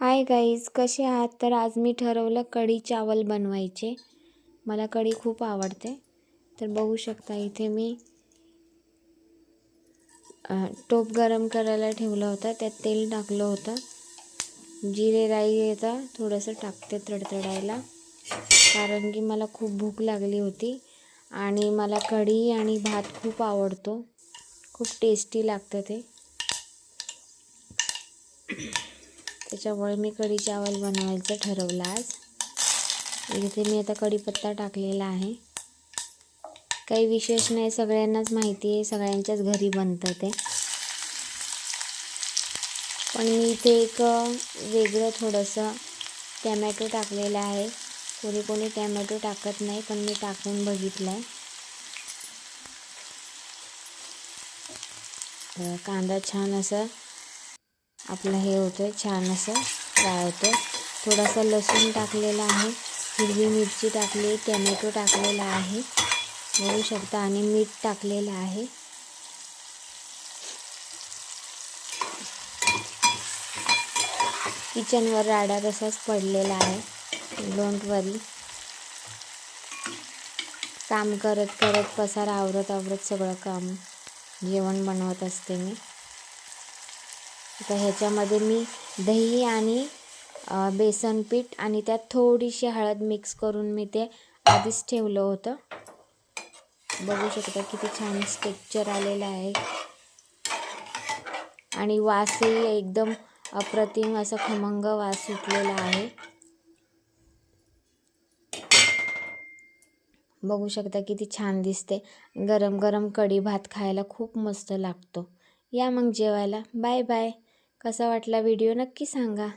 Hi guys कसे आहात? तर आज मी ठरवलं कढी चावल बनवायचे. मला कढी खूप आवडते. तर बघू शकता इथे मी टोप गरम करायला ठेवलं होतं. त्यात तेल टाकलं होतं. जिरे राई येतं. थोडंसं टाकते तडतडायला. कारण की मला खूप भूक लागली होती. आणि मला कढी आणि भात खूप आवडतो. खूप टेस्टी लागतं ते. त्याच्यामुळे मी कढी चावल बनवायचं ठरवलं आज. इथे मी आता कढीपत्ता टाकलेला आहे. काही विशेष नाही सगळ्यांनाच माहिती आहे सगळ्यांच्याच घरी बनतं ते. पण मी इथे एक वेगळं थोडंसं टॅमॅटो टाकलेलं आहे. कोणी कोणी टॅमॅटो टाकत नाही पण मी टाकून बघितलं आहे तर कांदा छान असं आपलं हे होतं आहे छान असं फ्राय होतं. थोडासा लसूण टाकलेला आहे हिरवी मिरची टाकली टॅमॅटो टाकलेला आहे बघू शकता. आणि मीठ टाकलेलं आहे. किचनवर राडा तसाच पडलेला आहे डोंट वरी काम करत करत पसार आवरत आवरत सगळं काम जेवण बनवत असते मी. आता ह्याच्यामध्ये मी दही आणि बेसन पीठ आणि त्यात थोडीशी हळद मिक्स करून मी ते आधीच ठेवलं होतं. बघू शकता किती छान स्टेक्चर आलेलं आहे. आणि वासही एकदम अप्रतिम असा खमंग वास सुटलेला आहे. बघू शकता किती छान दिसते. गरम गरम कढी भात खायला खूप मस्त लागतो. या मग जेवायला. बाय बाय कसा वाटला व्हिडिओ नक्की सांगा.